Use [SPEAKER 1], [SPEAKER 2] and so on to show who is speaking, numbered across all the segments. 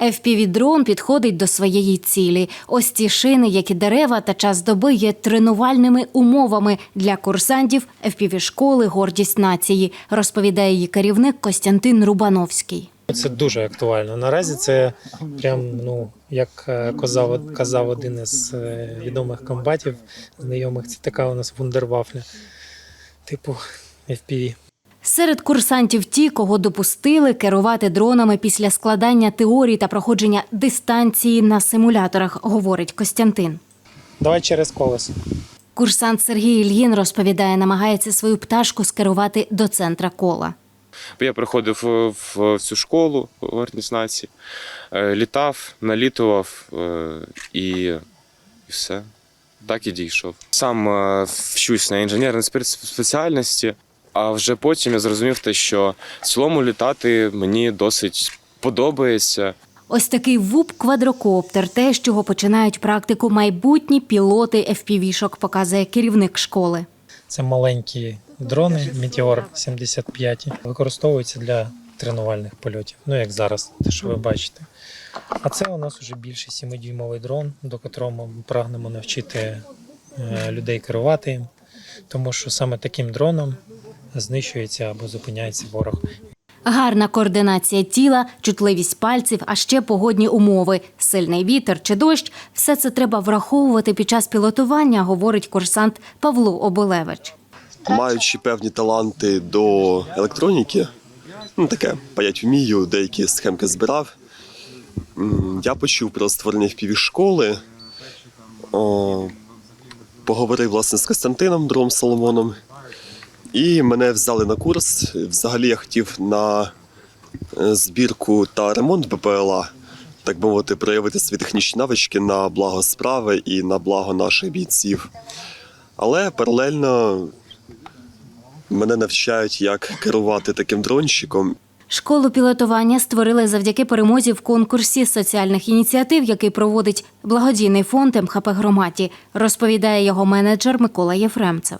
[SPEAKER 1] FPV-дрон підходить до своєї цілі. Ось ці шини, як і дерева та час доби, є тренувальними умовами для курсантів FPV-школи «Гордість нації», розповідає її керівник Костянтин Рубановський.
[SPEAKER 2] Це дуже актуально. Наразі це прям, ну як е, казав, казав один із е, відомих комбатів, знайомих, це така у нас вундервафля, типу FPV.
[SPEAKER 1] Серед курсантів ті, кого допустили керувати дронами після складання теорії та проходження дистанції на симуляторах, говорить Костянтин.
[SPEAKER 2] Давай через колесо.
[SPEAKER 1] Курсант Сергій Ільїн розповідає, намагається свою пташку скерувати до центра кола.
[SPEAKER 3] Я приходив е, в, в цю школу гордість нації, е, літав, налітував е, і, і все. Так і дійшов. Сам вчусь на інженерній спе- спеціальності, а вже потім я зрозумів те, що в цілому літати мені досить подобається.
[SPEAKER 1] Ось такий ВУП-квадрокоптер, те, з чого починають практику майбутні пілоти FPV-шок, показує керівник школи.
[SPEAKER 2] Це маленькі дрони Meteor 75 використовуються для тренувальних польотів. Ну як зараз, те, що ви бачите. А це у нас вже більше 7-дюймовий дрон, до котрого ми прагнемо навчити е, людей керувати тому що саме таким дроном знищується або зупиняється ворог.
[SPEAKER 1] Гарна координація тіла, чутливість пальців, а ще погодні умови, сильний вітер чи дощ – все це треба враховувати під час пілотування, говорить курсант Павло Оболевич.
[SPEAKER 4] маючи певні таланти до електроніки, ну таке, паять вмію, деякі схемки збирав. Я почув про створення впівшколи, поговорив власне з Костянтином Дром Соломоном, і мене взяли на курс. Взагалі я хотів на е, збірку та ремонт БПЛА, так би мовити, проявити свої технічні навички на благо справи і на благо наших бійців. Але паралельно Мене навчають, як керувати таким дронщиком.
[SPEAKER 1] Школу пілотування створили завдяки перемозі в конкурсі соціальних ініціатив, який проводить благодійний фонд МХП «Громаді», розповідає його менеджер Микола Єфремцев.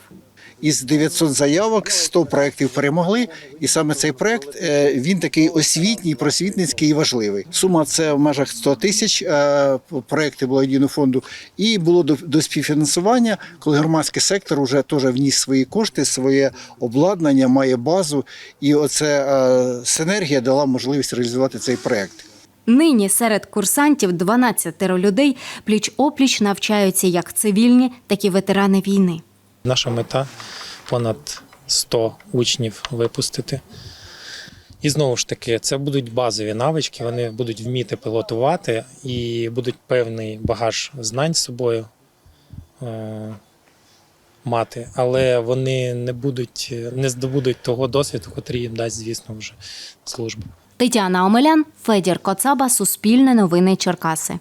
[SPEAKER 5] Із 900 заявок 100 проєктів перемогли, і саме цей проєкт е, він такий освітній, просвітницький і важливий. Сума це в межах 100 тисяч е, проєкти благодійного фонду. І було до, до співфінансування, коли громадський сектор вже теж вніс свої кошти, своє обладнання, має базу, і оце е, синергія дала можливість реалізувати цей проєкт.
[SPEAKER 1] Нині серед курсантів 12 людей пліч-опліч навчаються як цивільні, так і ветерани війни.
[SPEAKER 2] Наша мета понад 100 учнів випустити. І знову ж таки, це будуть базові навички, вони будуть вміти пілотувати і будуть певний багаж знань з собою е, мати, але вони не будуть, не здобудуть того досвіду, який їм дасть, звісно, вже служба.
[SPEAKER 1] Тетяна Омелян, Федір Коцаба, Суспільне новини Черкаси.